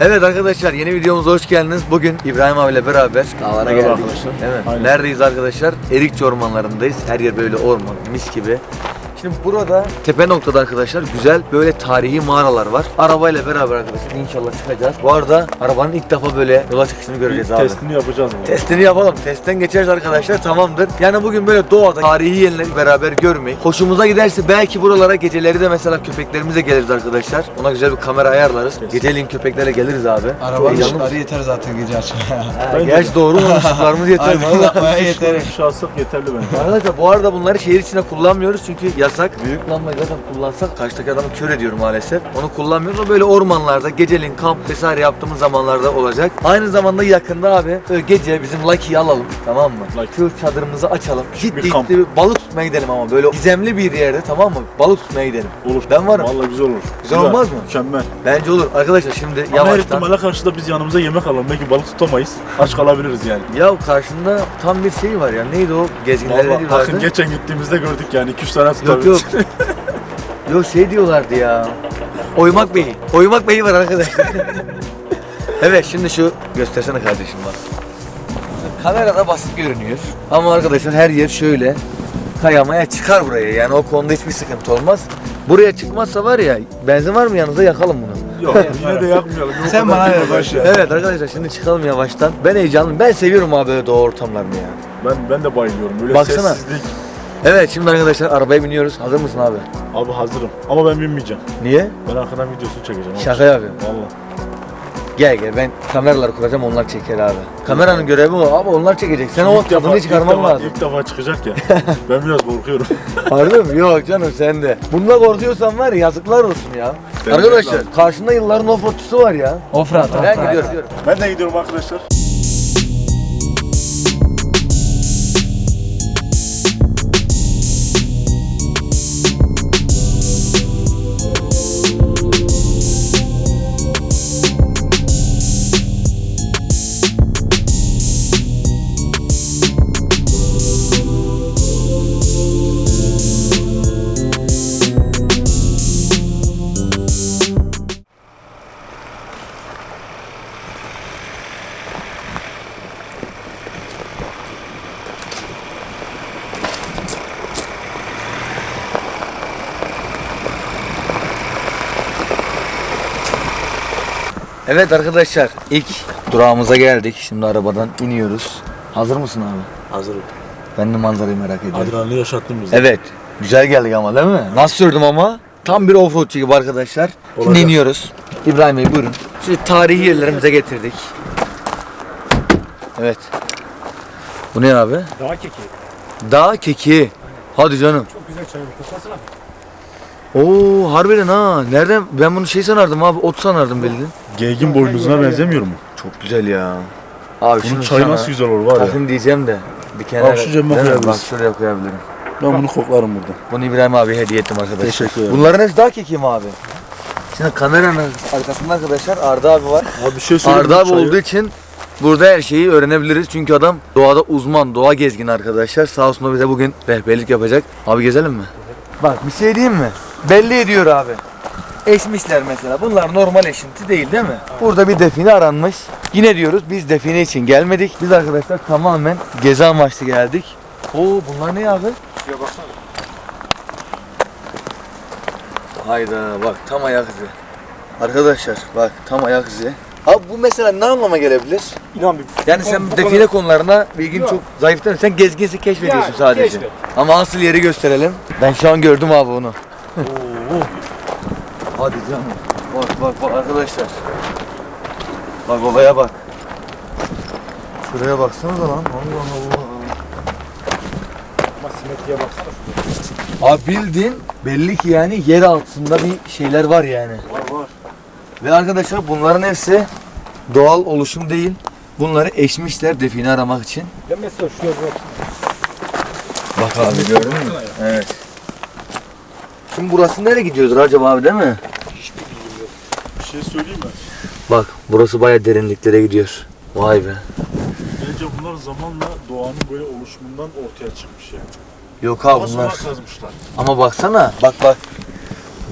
Evet arkadaşlar yeni videomuza hoş geldiniz. Bugün İbrahim abiyle beraber dağlara Merhaba geldik. arkadaşlar. Evet. Aynen. Neredeyiz arkadaşlar? Erikçi ormanlarındayız. Her yer böyle orman, mis gibi. Şimdi burada tepe noktada arkadaşlar güzel böyle tarihi mağaralar var. Arabayla beraber arkadaşlar inşallah çıkacağız. Bu arada arabanın ilk defa böyle yola çıkışını göreceğiz abi. Testini yapacağız mı? Testini yapalım. Testten geçeriz arkadaşlar tamamdır. Yani bugün böyle doğada tarihi yerleri beraber görmeyi. Hoşumuza giderse belki buralara geceleri de mesela köpeklerimize geliriz arkadaşlar. Ona güzel bir kamera ayarlarız. Geceliğin köpeklerle geliriz abi. Arabanın ışıkları yeter zaten gece açmaya. Gerçi doğru mu? Işıklarımız yeter. Aynen yeter. Şahsık yeterli bence. Arkadaşlar bu arada bunları şehir içinde kullanmıyoruz çünkü yasak. Büyük lambayı zaten kullansak karşıdaki adamı kör ediyor maalesef. Onu kullanmıyoruz ama böyle ormanlarda geceliğin kamp vesaire yaptığımız zamanlarda olacak. Aynı zamanda yakında abi böyle gece bizim Lucky'yi alalım tamam mı? Lucky. Şu çadırımızı açalım. Küçük bir Ciddi kamp. ciddi bir balık tutmaya gidelim ama böyle gizemli bir yerde tamam mı? Balık tutmaya gidelim. Olur. Ben varım. Vallahi güzel olur. Güzel olmaz mı? Mükemmel. Bence olur. Arkadaşlar şimdi Ama her yavaştan. ihtimale karşı da biz yanımıza yemek alalım. Belki balık tutamayız. Aç kalabiliriz yani. Ya karşında tam bir şey var ya. Neydi o? Gezginler Vallahi diyorlardı. bakın geçen gittiğimizde gördük yani 2-3 tane Yok yok. yok şey diyorlardı ya. Oymak Bey. Oymak Bey var arkadaşlar. evet şimdi şu göstersene kardeşim bak. Kamerada basit görünüyor. Ama arkadaşlar her yer şöyle kayamaya çıkar buraya. Yani o konuda hiçbir sıkıntı olmaz. Buraya çıkmazsa var ya benzin var mı yanınızda yakalım bunu. Yok yine de yakmayalım. O Sen bana ver. Evet arkadaşlar şimdi çıkalım yavaştan. Ben heyecanlıyım. Ben seviyorum abi böyle doğa ortamlarını ya. Ben, ben de bayılıyorum. Böyle Baksana. sessizlik. Evet şimdi arkadaşlar arabaya biniyoruz. Hazır mısın abi? Abi hazırım. Ama ben binmeyeceğim. Niye? Ben arkadan videosunu çekeceğim. Şaka yapıyorum. Valla. Gel gel ben kameraları kuracağım onlar çeker abi. Kameranın görevi o abi onlar çekecek. Sen o İlk defa- tadını ilk çıkarman defa- lazım. İlk defa çıkacak ya. ben biraz korkuyorum. Harbi mi? Yok canım sen de. Bununla korkuyorsan var ya yazıklar olsun ya. Denemek Arkadaşlar lazım. karşında yılların offroadçusu var ya. Ofrat, Ben gidiyorum. ben de gidiyorum arkadaşlar. Evet arkadaşlar ilk durağımıza geldik. Şimdi arabadan iniyoruz. Hazır mısın abi? Hazırım. Ben de manzarayı merak ediyorum. Adrenalini yaşattın bizi. Evet. Güzel geldik ama değil mi? Nasıl sürdüm ama? Tam bir offroadçu gibi arkadaşlar. Şimdi Olacak. iniyoruz. İbrahim Bey buyurun. Şimdi tarihi yerlerimize getirdik. Evet. Bu ne abi? Dağ keki. Dağ keki. Hadi canım. Çok güzel çay koklasana. Oo harbiden ha. Nereden? Ben bunu şey sanardım abi. Ot sanardım bildin. Geygin boynuzuna benzemiyor mu? Çok güzel ya. Abi Bunun çayı sana nasıl güzel olur var ya. Takım diyeceğim de. Bir kenara. Abi şu cebime Değil mi? koyabiliriz. Bak şuraya koyabilirim. Ben bunu koklarım burada. Bunu İbrahim abi hediye ettim arkadaşlar. Teşekkür ederim. Bunların hepsi dağ keki mi abi? Şimdi kameranın arkasında arkadaşlar Arda abi var. Abi bir şey söyleyeyim. Arda abi Çayı- olduğu için burada her şeyi öğrenebiliriz. Çünkü adam doğada uzman, doğa gezgini arkadaşlar. Sağ olsun o bize bugün rehberlik yapacak. Abi gezelim mi? Bak bir şey diyeyim mi? Belli ediyor abi. Eşmişler mesela. Bunlar normal eşinti değil değil mi? Burada bir define aranmış. Yine diyoruz biz define için gelmedik. Biz arkadaşlar tamamen gezi amaçlı geldik. Oo bunlar ne abi? Şuraya baksana. Hayda bak tam ayak izi. Arkadaşlar bak tam ayak izi. Abi bu mesela ne anlama gelebilir? İnan bir. Yani sen bu define kadar- konularına bilgin Yok. çok zayıf değil mi? Sen gezginsin keşfediyorsun Yani, sadece. keşfet. Ama asıl yeri gösterelim. Ben şu an gördüm abi onu. Oo. Hadi canım. Bak bak bak arkadaşlar. Bak olaya bak. Şuraya baksanıza lan. Allah Allah. Ama simetriye baksana şuraya. Abi bildiğin belli ki yani yer altında bir şeyler var yani. Var var. Ve arkadaşlar bunların hepsi doğal oluşum değil. Bunları eşmişler define aramak için. Ben mesela şuraya baksana. Bak abi gördün mü? Evet. Şimdi burası nereye gidiyordur acaba abi değil mi? Hiçbir bilgim yok. Bir şey söyleyeyim mi? Bak burası baya derinliklere gidiyor. Vay be. Bence bunlar zamanla doğanın böyle oluşumundan ortaya çıkmış yani. Yok abi Ama bunlar. sonra kazmışlar. Ama baksana bak bak.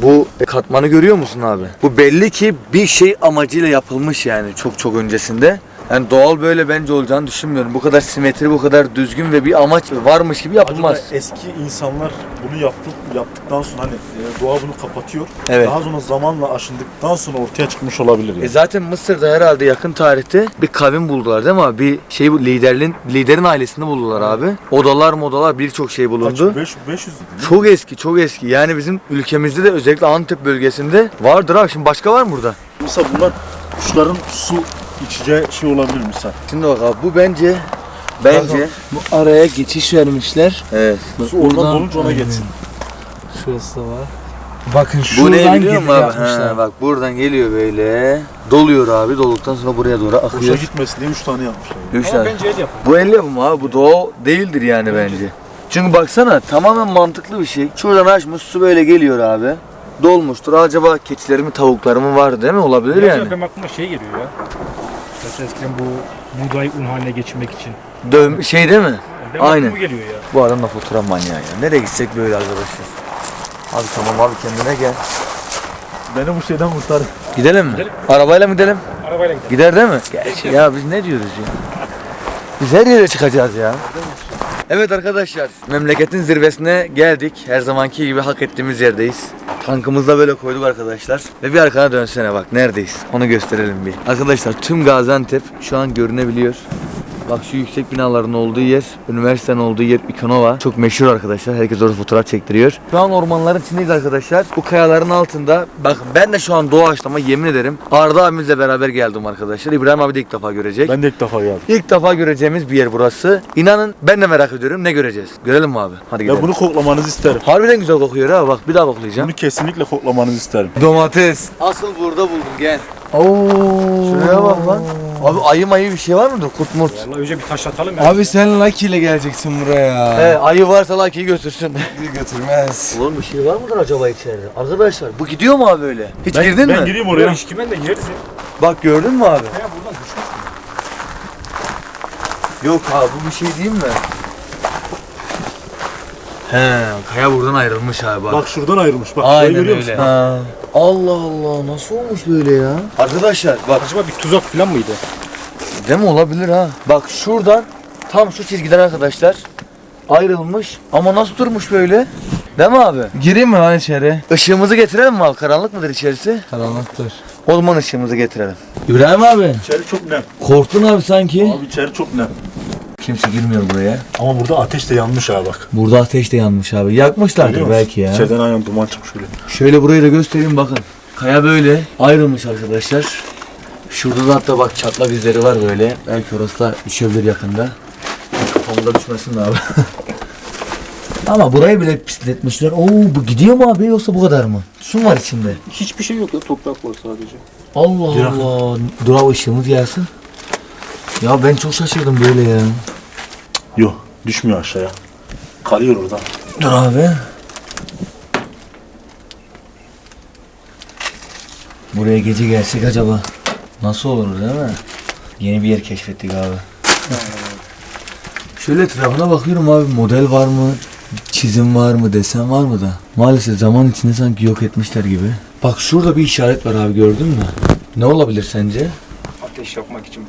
Bu katmanı görüyor musun abi? Bu belli ki bir şey amacıyla yapılmış yani çok çok öncesinde. Yani doğal böyle bence olacağını düşünmüyorum. Bu kadar simetri, bu kadar düzgün ve bir amaç varmış gibi yapılmaz. Acaba eski insanlar bunu yaptık, yaptıktan sonra hani e, doğa bunu kapatıyor. Evet. Daha sonra zamanla aşındıktan sonra ortaya çıkmış olabilir E yani. zaten Mısır'da herhalde yakın tarihte bir kavim buldular değil mi abi? Bir şey liderin liderin ailesini buldular abi. Odalar modalar birçok şey bulundu. Kaç? 500, 500 Çok eski, çok eski. Yani bizim ülkemizde de özellikle Antep bölgesinde vardır abi. Şimdi başka var mı burada? Mesela bunlar kuşların su içeceği şey olabilir misal. Şimdi bak abi bu bence bence Bu araya geçiş vermişler. evet. Su oradan Buradan- dolunca ona geçsin. Şurası da var. Bakın Bu şuradan ne biliyor musun abi? Ha, bak buradan geliyor böyle. Doluyor abi. Dolduktan sonra buraya doğru Boşa akıyor. gitmesin diye 3 tane yapmışlar. Üç Ama tane. bence el yapın. Bu el yapımı abi. Bu doğal değildir yani bence. Çünkü baksana tamamen mantıklı bir şey. Şuradan açmış su böyle geliyor abi. Dolmuştur. Acaba keçilerim tavuklarımın var değil mi? Olabilir Biraz yani. Benim aklıma şey geliyor ya. Mesela eskiden bu buğday un haline geçirmek için. Dövme şey değil mi? Benim Aynen. aklıma geliyor ya. Bu adam da fotoğraf manyağı ya. Nereye gitsek böyle arkadaşlar. Abi tamam abi kendine gel. Beni bu şeyden kurtar. Gidelim mi? Gidelim. Arabayla mı gidelim? Arabayla gidelim. Gider değil mi? Gerçi ya biz ne diyoruz ya? Biz her yere çıkacağız ya. Evet arkadaşlar, memleketin zirvesine geldik. Her zamanki gibi hak ettiğimiz yerdeyiz. Tankımızı da böyle koyduk arkadaşlar. Ve bir arkana dönsene bak neredeyiz. Onu gösterelim bir. Arkadaşlar tüm Gaziantep şu an görünebiliyor. Bak şu yüksek binaların olduğu yer, üniversitenin olduğu yer İkonova. Çok meşhur arkadaşlar. Herkes orada fotoğraf çektiriyor. Şu an ormanların içindeyiz arkadaşlar. Bu kayaların altında. Bak ben de şu an doğaçlama yemin ederim. Arda abimizle beraber geldim arkadaşlar. İbrahim abi de ilk defa görecek. Ben de ilk defa geldim. İlk defa göreceğimiz bir yer burası. İnanın ben de merak ediyorum. Ne göreceğiz? Görelim mi abi? Hadi gidelim. Ya bunu koklamanızı isterim. Harbiden güzel kokuyor ha. Bak bir daha koklayacağım. Bunu kesinlikle koklamanızı isterim. Domates. Asıl burada buldum gel. Oo. Şuraya bak lan. Abi ayı mayı bir şey var mıdır? Kurt murt. Vallahi önce bir taşlatalım ya. Abi sen Lucky ile geleceksin buraya. He, ayı varsa Lucky'yi götürsün. Bir götürmez. Oğlum bir şey var mıdır acaba içeride? Arkadaşlar bu gidiyor mu abi böyle? Hiç Ben, girdin ben mi? gireyim Oraya işkimen de gireriz ya. Bak gördün mü abi? Ya buradan düşmüş. Yok abi bu bir şey değil mi? He, kaya buradan ayrılmış abi bak. Bak şuradan ayrılmış. Bak şurayı görüyor musun? Ha. Allah Allah nasıl olmuş böyle ya? Arkadaşlar bak Acaba bir tuzak falan mıydı? değil mi olabilir ha? Bak şuradan tam şu çizgiden arkadaşlar ayrılmış ama nasıl durmuş böyle? Değil mi abi? Gireyim mi lan içeri? Işığımızı getirelim mi abi? Karanlık mıdır içerisi? Karanlıktır. O zaman ışığımızı getirelim. İbrahim abi. İçeri çok nem. Korktun abi sanki. Abi içeri çok nem. Kimse girmiyor buraya. Ama burada ateş de yanmış ha bak. Burada ateş de yanmış abi. Yakmışlardır Görüyor musun? belki ya. İçeriden aynen duman çıkmış öyle. Şöyle burayı da göstereyim bakın. Kaya böyle ayrılmış arkadaşlar. Şurada da hatta bak çatlak izleri var böyle. Belki orası da düşebilir yakında. Kafamıza düşmesin de abi. Ama burayı bile pisletmişler. Oo bu gidiyor mu abi yoksa bu kadar mı? Su var içinde? Hiçbir şey yok ya toprak var sadece. Allah. Allah. Dur abi ışığımız gelsin. Ya ben çok şaşırdım böyle ya. Yok düşmüyor aşağıya. Kalıyor orada. Dur abi. Buraya gece gelsek acaba nasıl olur değil mi? Yeni bir yer keşfettik abi. Şöyle etrafına bakıyorum abi model var mı? Çizim var mı? Desen var mı da? Maalesef zaman içinde sanki yok etmişler gibi. Bak şurada bir işaret var abi gördün mü? Ne olabilir sence? Ateş yakmak için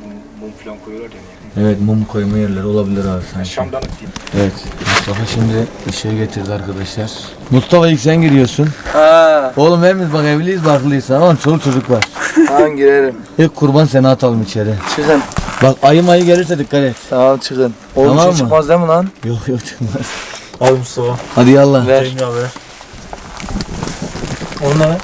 koyuyorlar ya. Evet mum koyma yerleri olabilir abi sanki. Şamdanlık diyeyim. Evet. Mustafa şimdi ışığı getirdi arkadaşlar. Mustafa ilk sen giriyorsun. Ha. Oğlum hepimiz bak evliyiz barklıyız ama çoluk çocuk var. Tamam girerim. İlk kurban seni atalım içeri. Çıkın. Bak ayı mayı gelirse dikkat et. Tamam çıkın. Oğlum Tamam şey mı? çıkmaz değil mi lan? Yok yok çıkmaz. Abi Mustafa. Hadi yallah. Ver. Cengi abi. Onunla ver.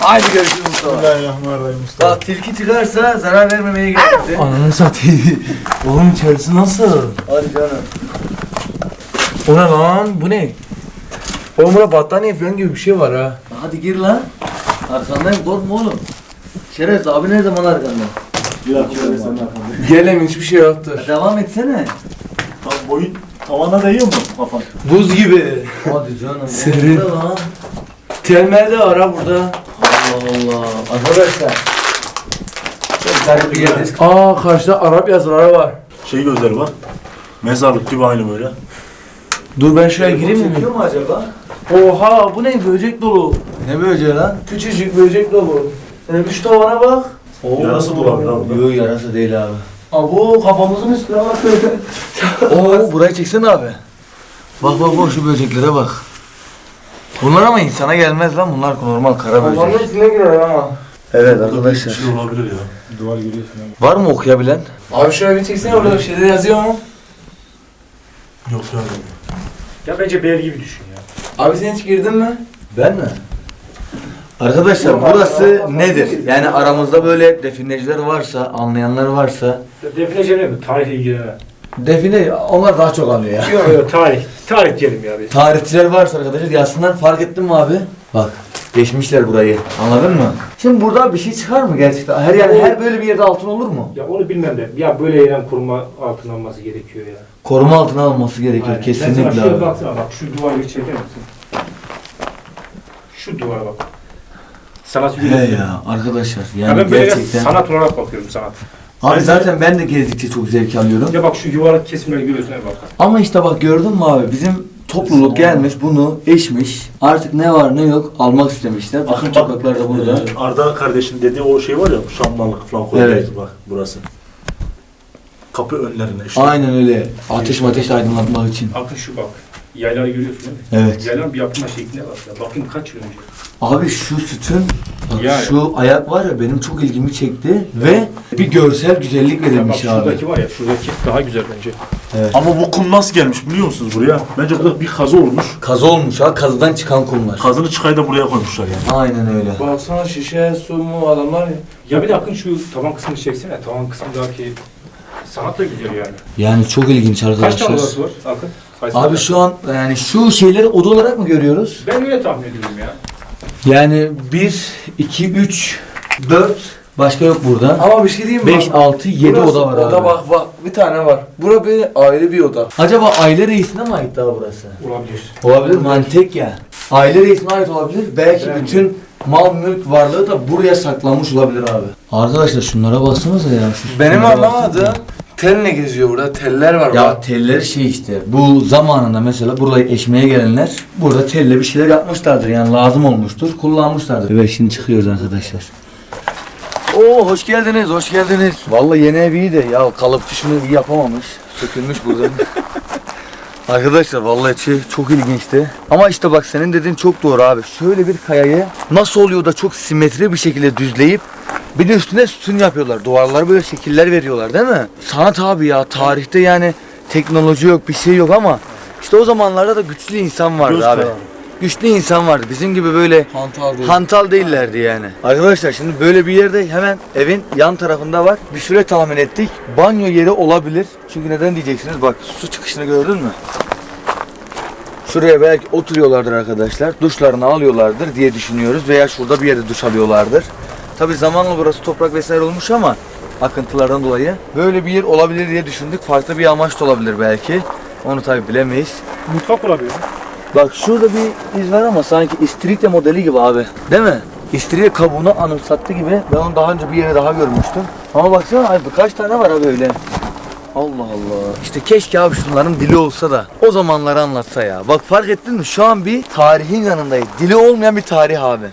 Haydi görüşürüz Mustafa. Bismillahirrahmanirrahim Mustafa. Bak tilki çıkarsa zarar vermemeye gerekti. Ananı satayım. Oğlum içerisi nasıl? Hadi canım. O ne lan? Bu ne? Oğlum burada battaniye falan gibi bir şey var ha. Hadi gir lan. Arkandayım korkma oğlum. Şeref abi ne zaman arkanda? Bir dakika. Gelem hiçbir şey yoktur. Devam etsene. Tam boyun tavana değiyor mu kafan? Buz gibi. Hadi canım. Serin. Orada lan. Telmer de var ha burada. Allah. Arkadaşlar. Çok garip bir yerdeyiz. Aa karşıda Arap yazıları var. Şey gözleri var. Mezarlık gibi aynı böyle. Dur ben şuraya gireyim mi? çekiyor mu acaba? Oha bu ne böcek dolu. Ne böceği lan? Küçücük böcek dolu. Sen şu tavana bak. Oo. Yarası dolabilir abi. Yok yarası değil abi. Abo kafamızın üstüne bak. Oo burayı çeksene abi. Bak bak bak şu böceklere bak. Bunlar ama insana gelmez lan bunlar normal kara Kafanın böcek. içine girer ama. Evet Bir arkadaşlar. şey olabilir ya. Duvar görüyorsun abi. Var mı okuyabilen? Abi şöyle bir çeksene orada bir şeyler yazıyor mu? Yok ya. Ya bence bir ev gibi düşün ya. Abi sen hiç girdin mi? Ben mi? Arkadaşlar Yok, burası abi, abi, nedir? abi. Yani aramızda böyle defineciler varsa, anlayanlar varsa Ya mi? Tarihle ilgilenen. Define onlar daha çok anlıyor ya. Yok yok tarih. Tarih diyelim ya biz. Tarihçiler varsa arkadaşlar yazsınlar fark ettin mi abi? Bak geçmişler burayı anladın mı? Şimdi burada bir şey çıkar mı gerçekten? Her yani her böyle bir yerde altın olur mu? Ya onu bilmem de. Ya böyle eylem koruma altına alınması gerekiyor ya. Koruma altına alınması gerekiyor Aynen. kesinlikle Mesela şuraya abi. baksana bak şu duvarı çeker misin? Şu duvara bak. Sanat He görüyorsun. ya arkadaşlar Ya yani ben böyle gerçekten. sanat olarak bakıyorum sanat. Abi zaten ben de gezdikçe çok zevk alıyorum. Ya bak şu yuvarlak kesimleri görüyorsun ya bak. Ama işte bak gördün mü abi bizim topluluk gelmiş bunu eşmiş. Artık ne var ne yok almak istemişler. Bakın Bak, sokaklarda burada. Ee, Arda kardeşin dediği o şey var ya şamdanlık falan koyuyoruz Evet. bak burası. Kapı önlerine işte. Aynen öyle. Ateş mateş aydınlatmak için. Bakın şu bak. Yayları görüyorsun değil mi? Evet. Yayların bir yapma şekline bak ya. Bakın kaç yıl önce. Abi şu sütun, bak Yani. şu ayak var ya benim çok ilgimi çekti ve bir görsel güzellik Ya bak verilmiş abi. şuradaki var ya şuradaki daha güzel bence. Ama bu kum nasıl gelmiş biliyor musunuz buraya? Bence burada bir kazı olmuş. Kazı olmuş ha, kazıdan çıkan kumlar. Kazını çıkayı da buraya koymuşlar yani. Aynen öyle. Baksana şişe, su mu adamlar ya. Ya bir de Akın şu tavan kısmını çeksene. Tavan kısmındaki sanat da güzel yani. Yani çok ilginç Kaç tane arkadaşlar. odası var Akın? Sayısal Abi şu an yani şu şeyleri oda olarak mı görüyoruz? Ben öyle tahmin ediyorum ya. Yani 1, 2, 3, 4 başka yok burada. Ama bir şey diyeyim mi? 5, 6, 7 Burası- oda var abi. Oda bak bak bir tane var. Bura bir ayrı bir oda. Acaba aile reisine mi ait daha burası? Olabilir. Olabilir mi? Tek ya. Aile reisine ait olabilir. Belki Bence. bütün mal mülk varlığı da buraya saklanmış olabilir abi. Arkadaşlar şunlara baksanıza ya. Şu Benim şunlara anlamadığım baksanıza. Telle geziyor burada. Teller var. Ya bak. teller şey işte bu zamanında mesela burayı eşmeye gelenler burada telle bir şeyler yapmışlardır yani lazım olmuştur kullanmışlardır. Evet şimdi çıkıyoruz arkadaşlar. Oo hoş geldiniz hoş geldiniz. Vallahi yeni ev iyi de ya kalıpçı şunu iyi yapamamış. Sökülmüş buradan. Arkadaşlar vallahi içi çok ilginçti. Ama işte bak senin dediğin çok doğru abi. Şöyle bir kayayı nasıl oluyor da çok simetri bir şekilde düzleyip bir de üstüne sütun yapıyorlar. Duvarlara böyle şekiller veriyorlar değil mi? Sanat abi ya tarihte yani teknoloji yok bir şey yok ama işte o zamanlarda da güçlü insan vardı Göz abi. kararı. Güçlü insan vardı. Bizim gibi böyle Hantal değil. hantal değillerdi yani. Arkadaşlar şimdi böyle bir yerde hemen evin yan tarafında var. Bir süre tahmin ettik. Banyo yeri olabilir. Çünkü neden diyeceksiniz? Bak su çıkışını gördün mü? Şuraya belki oturuyorlardır arkadaşlar. Duşlarını alıyorlardır diye düşünüyoruz. Veya şurada bir yerde duş alıyorlardır. Tabi zamanla burası toprak vesaire olmuş ama akıntılardan dolayı böyle bir yer olabilir diye düşündük. Farklı bir amaç da olabilir belki. Onu tabi bilemeyiz. Mutfak olabilir. Bak şurada bir iz var ama sanki istiridye modeli gibi abi. Değil mi? İstiridye kabuğunu anımsattı gibi. Ben onu daha önce bir yere daha görmüştüm. Ama baksana abi birkaç tane var abi öyle. Allah Allah. İşte keşke abi şunların dili olsa da o zamanları anlatsa ya. Bak fark ettin mi? Şu an bir tarihin yanındayız. Dili olmayan bir tarih abi.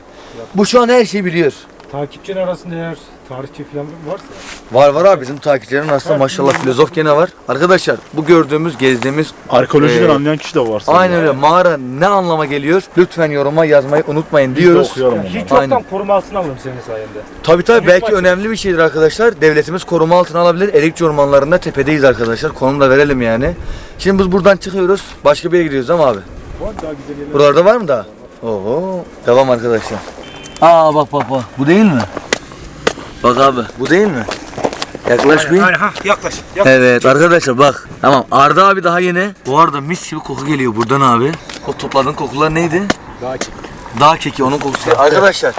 Bu şu an her şeyi biliyor. Takipçiler arasında eğer tarihçi falan varsa Var var abi bizim takipçilerin aslında maşallah filozof gene var. Arkadaşlar bu gördüğümüz, gezdiğimiz Arkeolojiden Ee, anlayan kişi de varsa. Aynen öyle. Mağara ne anlama geliyor? Lütfen yoruma yazmayı unutmayın diyoruz. okuyalım yani onları. hiç Aynen. yoktan koruma altına alırım senin sayende. Tabii tabii Büyük belki maç. önemli bir şeydir arkadaşlar. Devletimiz koruma altına alabilir. Erikçi ormanlarında tepedeyiz arkadaşlar. Konum da verelim yani. Şimdi biz buradan çıkıyoruz. Başka bir yere gidiyoruz ama abi. Var daha güzel yerler. Buralarda var mı daha? Oho. Devam arkadaşlar. Aa bak bak bak. Bu değil mi? Bak abi. Bu değil mi? Yaklaş bir. Aynen ha yaklaş. yaklaş. Evet arkadaşlar bak. Tamam Arda abi daha yeni. Bu arada mis gibi koku geliyor buradan abi. O topladığın kokular neydi? Daha ki. Dağ keki onun kokusu. Arkadaşlar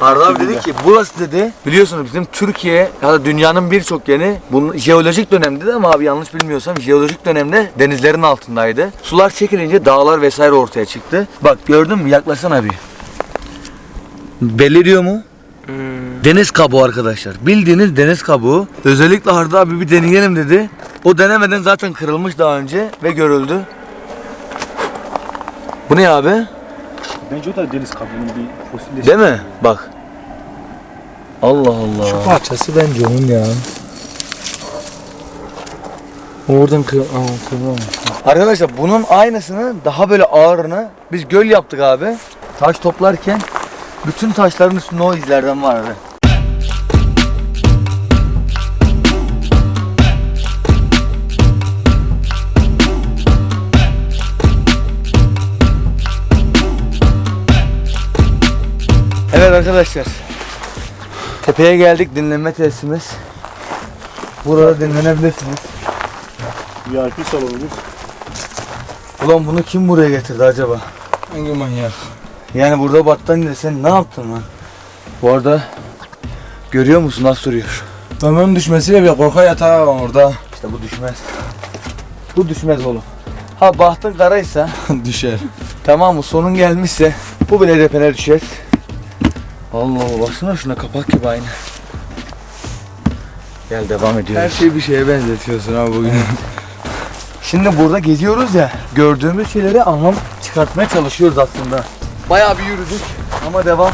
Arda abi dedi ki burası dedi biliyorsunuz bizim Türkiye ya da dünyanın birçok yeri bunun jeolojik dönemde de ama abi yanlış bilmiyorsam jeolojik dönemde denizlerin altındaydı. Sular çekilince dağlar vesaire ortaya çıktı. Bak gördün mü yaklaşsana bir. Belli diyor mu? Deniz kabuğu arkadaşlar. Bildiğiniz deniz kabuğu. Özellikle Arda abi bir deneyelim dedi. O denemeden zaten kırılmış daha önce ve görüldü. Bu ne abi? Bence o da deniz kabuğunun bir fosilleşmesi. Değil mi? Bak. Allah Allah. Şu parçası bence onun ya. Oradan kır... Aa, kırmam. Arkadaşlar bunun aynısını daha böyle ağırını biz göl yaptık abi. Taş toplarken bütün taşların üstünde o izlerden vardı. Evet arkadaşlar. Tepeye geldik dinlenme tesisimiz. Burada dinlenebilirsiniz. VIP salonumuz. Ulan bunu kim buraya getirdi acaba? Hangi manyak? Yani burada battaniye sen ne yaptın lan? Bu arada görüyor musun nasıl duruyor? Ömrün düşmesiyle bir korka yatağı var orada. İşte bu düşmez. Bu düşmez oğlum. Ha bahtın karaysa Düşer. tamam mı sonun gelmişse bu bile depene düşer. Allah Allah baksana şuna kapak gibi aynı. Gel devam Her ediyoruz. şeyi bir şeye benzetiyorsun abi bugün. Şimdi burada geziyoruz ya gördüğümüz şeyleri anlam çıkartmaya çalışıyoruz aslında. Bayağı bir yürüdük ama devam.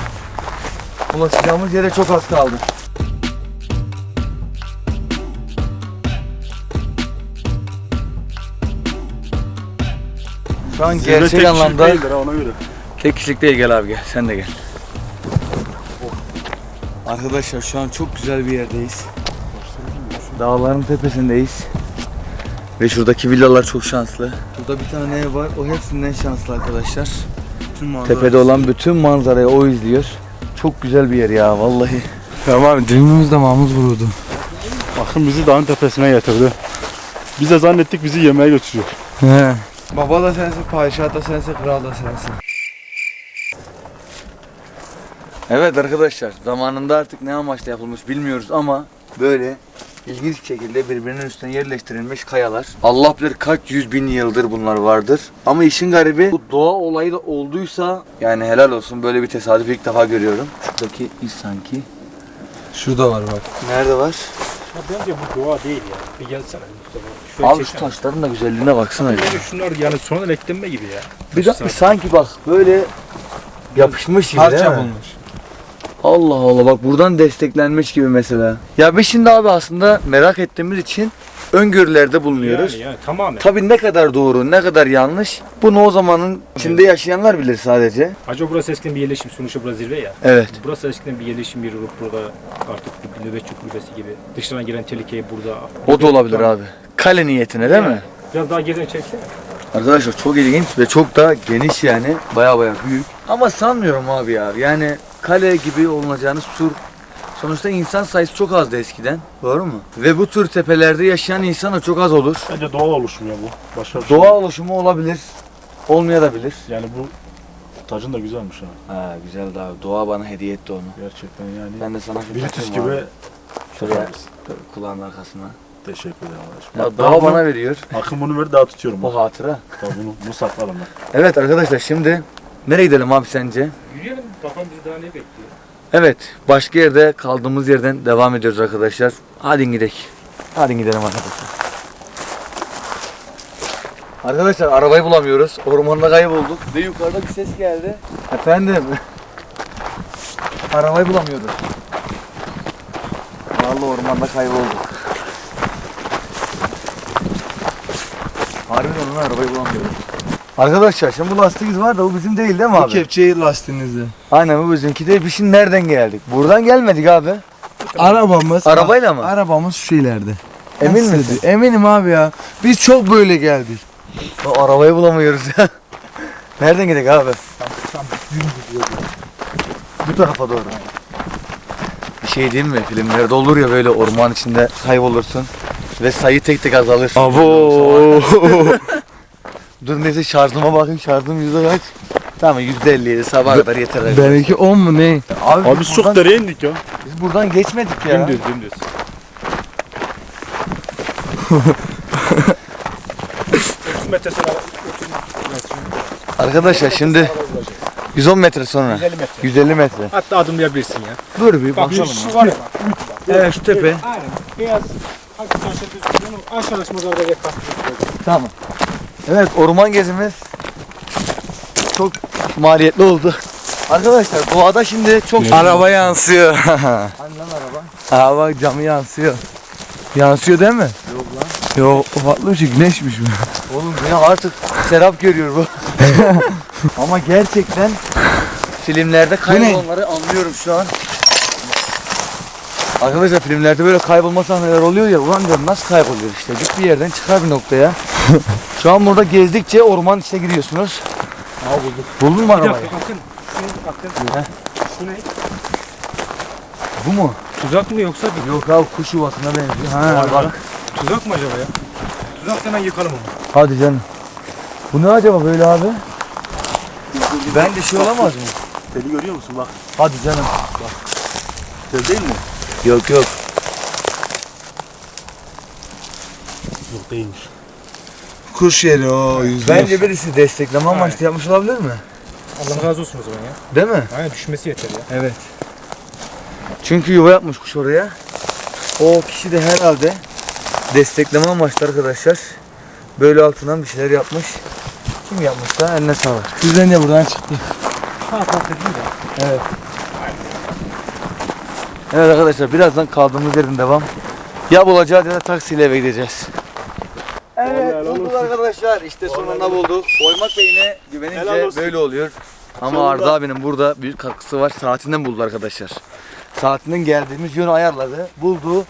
Ulaşacağımız yere çok az kaldı. Şu an Zirve gerçek tek kişilik anlamda değildir ha, ona göre. tek kişilik değil gel abi gel sen de gel. Arkadaşlar şu an çok güzel bir yerdeyiz. Dağların tepesindeyiz. Ve şuradaki villalar çok şanslı. Burada bir tane ev var. O hepsinden şanslı arkadaşlar. Tepede olan bütün manzarayı o izliyor. Çok güzel bir yer ya vallahi. tamam dilimimiz damağımız vuruyordu. Akın bizi dağın tepesine getirdi. Biz de zannettik bizi yemeğe götürüyor. He. Baba da sensin, padişah da sensin, kral da sensin. Evet arkadaşlar zamanında artık ne amaçla yapılmış bilmiyoruz ama böyle ilginç bir şekilde birbirinin üstüne yerleştirilmiş kayalar. Allah bilir kaç yüz bin yıldır bunlar vardır. Ama işin garibi bu doğa olayı da olduysa yani helal olsun böyle bir tesadüf ilk defa görüyorum. Şuradaki iz sanki. Şurada var bak. Nerede var? Ya bence bu doğa değil ya. Bir gelsene Mustafa. Şöyle Abi şu çeksene. taşların da güzelliğine baksana. ya. Bence şunlar yani sonradan eklenme gibi ya. Bir dakika sanki bak böyle yapışmış gibi değil mi? yapılmış. Allah Allah bak buradan desteklenmiş gibi mesela. Ya biz şimdi abi aslında merak ettiğimiz için öngörülerde bulunuyoruz. Yani, yani tamamen. Tabii ne kadar doğru, ne kadar yanlış bunu o zamanın içinde yaşayanlar bilir sadece. Acaba burası eskiden bir yerleşim sonuçta burası zirve ya. Evet. Burası eskiden bir yerleşim yeri olup burada artık bir nöbetçi kulübesi gibi. Dışarıdan giren tehlikeyi burada. O da olabilir abi. Kale niyetine değil mi? Biraz daha geriden çeksene. Arkadaşlar çok ilginç ve çok da geniş yani. Baya baya büyük. Ama sanmıyorum abi ya. Yani kale gibi olacağını sur Sonuçta insan sayısı çok azdı eskiden. Doğru mu? Ve bu tür tepelerde yaşayan insan da çok az olur. Bence doğal oluşum ya bu. Başka bir şey Doğa değil. oluşumu olabilir. Olmayabilir. Yani bu tacın da güzelmiş ha. Ha güzeldi abi. Doğa bana hediye etti onu. Gerçekten yani. Ben de sana şu Brutus takayım gibi abi. Şuraya kulağın arkasına. teşekkür ederim arkadaşım. Ya Bak, doğa bana veriyor. Akın bunu ver daha tutuyorum. Bak. O hatıra. Daha bunu, bunu saklarım ben. Evet arkadaşlar şimdi nereye gidelim abi sence? Yürüyelim bakalım bizi daha ne bekliyor. Evet başka yerde kaldığımız yerden devam ediyoruz arkadaşlar. Hadi gidelim. Hadi gidelim arkadaşlar. Arkadaşlar arabayı bulamıyoruz. Ormanda kaybolduk. Ve yukarıda bir ses geldi. Efendim. arabayı bulamıyoruz. Vallahi ormanda kaybolduk. Harbiden onu arabayı bulamıyoruz. Arkadaşlar şimdi bu lastik iz var da bu bizim değil değil mi Bu abi? kepçeyi lastiğinizde. Aynen bu bizimki değil. Biz şimdi nereden geldik? Buradan gelmedik abi. Arabamız. Arabayla mı? Arabamız şu ileride. Emin Nasıl misin? dedi? Eminim abi ya. Biz çok böyle geldik. O arabayı bulamıyoruz ya. Nereden gidelim abi? Bu tarafa doğru. Bir şey diyeyim mi? Filmlerde olur ya böyle orman içinde kaybolursun ve sayı tek tek azalır. Abo. Dur neyse şarjıma bakayım şarjım yüzde kaç? Tamam yüzde 57 sabah kadar yeter. Benimki 10 mu ne? Abi, Abi biz çok dereye indik ya. biz buradan geçmedik ya. Dümdüz dümdüz. 30 metre sonra 30 metre. Arkadaşlar şimdi 110 metre sonra. 150 metre. 150 metre. Hatta adımlayabilirsin ya. Dur bir Bak bakalım. şu, var ya bak. Evet şu tepe. Aynen. Beyaz. Hakikaten şey düz. Aşağıda mezarda gel Tamam. Evet orman gezimiz çok maliyetli oldu. Arkadaşlar doğada şimdi çok... Araba yansıyor. Lan araba? Araba camı yansıyor. Yansıyor değil mi? Yok lan. Yok farklı bir şey güneşmiş bu. Oğlum ya artık serap görüyor bu. Ama gerçekten filmlerde kaybolanları anlıyorum şu an. Arkadaşlar filmlerde böyle kaybolma sahneler oluyor ya ulan diyorum nasıl kayboluyor işte git bir yerden çıkar bir noktaya. şu an burada gezdikçe orman içine giriyorsunuz. Aa bulduk. Buldun mu arabayı? bakın. Bakın. Şu ne? Bu mu? Tuzak mı yoksa bir Yok abi kuş yuvasına benziyor. Ha, be. bak. tuzak mı acaba ya? Tuzak hemen yıkalım onu. Hadi canım. Bu ne acaba böyle abi? Ben de şey olamaz mı? Beni görüyor musun bak. Hadi canım. Tel değil mi? Yok yok. Yok değilmiş. Kuş yeri o yüzde. Bence birisi destekleme amaçlı yapmış olabilir mi? Allah razı olsun o zaman ya. Değil mi? Aynen düşmesi yeter ya. Evet. Çünkü yuva yapmış kuş oraya. O kişi de herhalde destekleme amaçlı arkadaşlar. Böyle altından bir şeyler yapmış. Kim yapmışsa eline sağlık. Sizden de buradan çıktı. Ha edeyim de. Evet. Evet arkadaşlar birazdan kaldığımız yerin devam. Ya bulacağız ya da taksiyle eve gideceğiz. Evet Helal bulduk olsun. Arkadaşlar. İşte sonunda bulduk. Oymak Bey'ine güvenince böyle oluyor. Ama Sonunda. Arda abinin burada büyük katkısı var. Saatinden buldu arkadaşlar. Saatinden geldiğimiz yönü ayarladı. Buldu.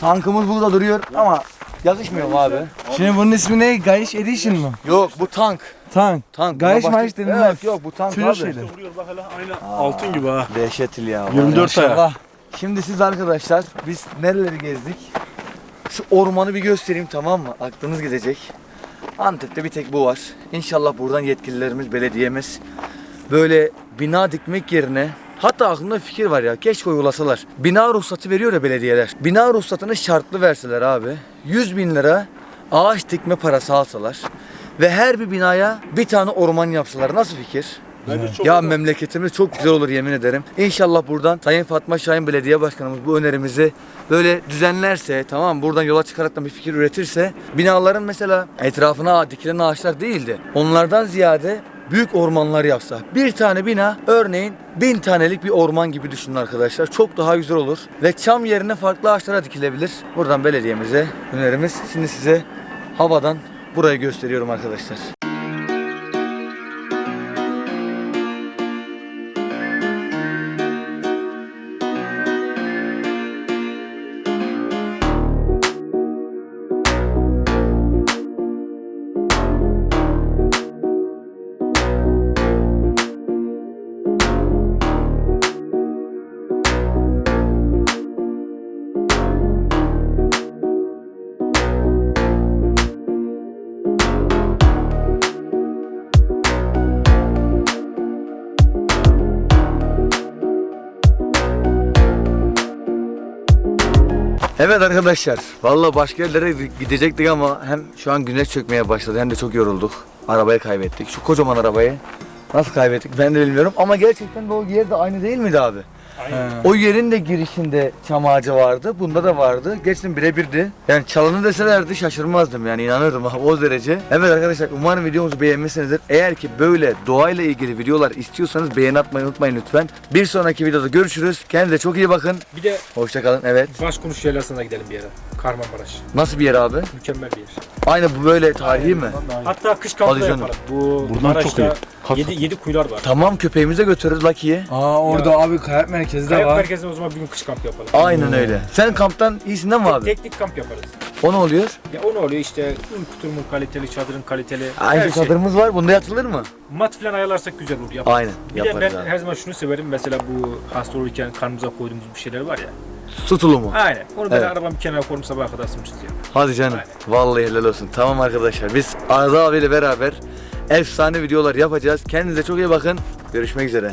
Tankımız burada duruyor ama yakışmıyor mu abi? Şimdi bunun ismi ne? Gayiş Edition mı? Yok bu tank. Tank. Tank. Gayiş Buna başka- mayiş denilmez. Evet yok bu tank Çocuk abi. şeyleri. Vuruyor bak hele aynı altın gibi ha. Dehşetil ya. 24 ayak. Maşallah. Şimdi siz arkadaşlar biz nereleri gezdik? Şu ormanı bir göstereyim tamam mı? Aklınız gidecek. Antep'te bir tek bu var. İnşallah buradan yetkililerimiz, belediyemiz böyle bina dikmek yerine Hatta aklımda fikir var ya keşke uygulasalar. Bina ruhsatı veriyor ya belediyeler. Bina ruhsatını şartlı verseler abi. 100 bin lira ağaç dikme parası alsalar. Ve her bir binaya bir tane orman yapsalar. Nasıl fikir? Bence çok Ya memleketimiz çok güzel olur yemin ederim. İnşallah buradan Sayın Fatma Şahin Belediye Başkanımız bu önerimizi böyle düzenlerse tamam mı? buradan yola çıkarak da bir fikir üretirse binaların mesela etrafına dikilen ağaçlar değildi. Onlardan ziyade büyük ormanlar yapsa. Bir tane bina örneğin bin tanelik bir orman gibi düşünün arkadaşlar. Çok daha güzel olur. Ve çam yerine farklı ağaçlara dikilebilir. Buradan belediyemize önerimiz. Şimdi size havadan burayı gösteriyorum arkadaşlar. Evet arkadaşlar, vallahi başka yerlere gidecektik ama hem şu an güneş çökmeye başladı hem de çok yorulduk. Arabayı kaybettik. Şu kocaman arabayı nasıl kaybettik ben de bilmiyorum ama gerçekten de o yer de aynı değil miydi abi? O yerin de girişinde çam ağacı vardı. Bunda da vardı. Gerçekten birebirdi. Yani çalını deselerdi şaşırmazdım yani inanırdım abi o derece. Evet arkadaşlar umarım videomuzu beğenmişsinizdir. Eğer ki böyle doğayla ilgili videolar istiyorsanız beğeni atmayı unutmayın lütfen. Bir sonraki videoda görüşürüz. Kendinize çok iyi bakın. Bir de Hoşçakalın. Evet. Başkonuş Yaylası'na gidelim bir yere. Kahramanmaraş. Nasıl bir yer abi? Mükemmel bir yer. Aynı bu böyle tarihi mi? Hatta kış kampı Hadi da canım. yapalım. Bu Buradan çok iyi. Maraş'ta Kat- 7, 7 kuyular var. Tamam köpeğimize götürürüz Lucky'yi. Aa orada abi kayak merkezi de Kayak var. merkezinde o zaman bir gün kış kamp yapalım. Aynen öyle. Sen kamptan iyisin değil mi abi? Teknik kamp yaparız. O ne oluyor? Ya o ne oluyor işte uyku tulumun kaliteli, çadırın kaliteli. Aynı her şey. çadırımız var. Bunda yatılır mı? Mat falan ayarlarsak güzel olur yaparız. Aynen. Bir de Yaparız ben abi. her zaman şunu severim mesela bu hasta olurken karnımıza koyduğumuz bir şeyler var ya. Su tulumu. Aynen. Onu ben Evet. arabamın kenara koydum sabah kadar ısıtmışız ya. Hadi canım. Vallahi helal olsun. Tamam arkadaşlar. Biz Arda abiyle beraber efsane videolar yapacağız. Kendinize çok iyi bakın. Görüşmek üzere.